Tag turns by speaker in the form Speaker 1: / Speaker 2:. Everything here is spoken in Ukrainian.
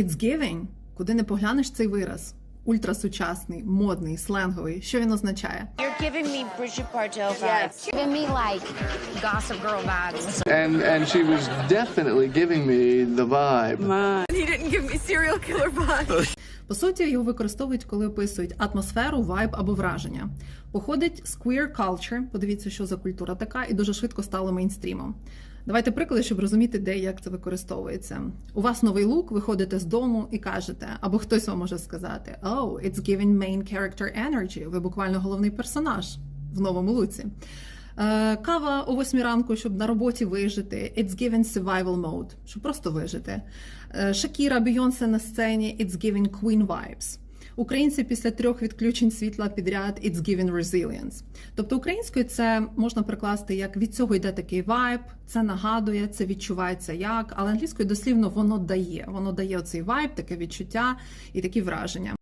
Speaker 1: It's giving. Куди не поглянеш цей вираз. Ультрасучасний, модний, сленговий. Що він означає?
Speaker 2: You're giving me Bridget Bardot vibes.
Speaker 3: Giving me like Gossip Girl vibes.
Speaker 4: and and she was definitely giving me the vibe.
Speaker 2: He didn't give me serial killer vibes.
Speaker 1: По суті, його використовують, коли описують атмосферу, вайб або враження. Походить з queer culture, подивіться, що за культура така, і дуже швидко стало мейнстрімом. Давайте приклади, щоб розуміти, де і як це використовується. У вас новий лук, ви ходите з дому і кажете, або хтось вам може сказати: Oh, it's giving main character energy. Ви буквально головний персонаж в новому луці. Е, Кава о 8 ранку, щоб на роботі вижити. It's given survival mode, щоб просто вижити. Е, Шакіра, Бейонсе на сцені. It's giving queen vibes. Українці після трьох відключень світла підряд It's giving resilience. Тобто українською це можна прикласти як від цього йде такий вайб, це нагадує, це відчувається як, але англійською дослівно воно дає. Воно дає оцей вайб, таке відчуття і такі враження.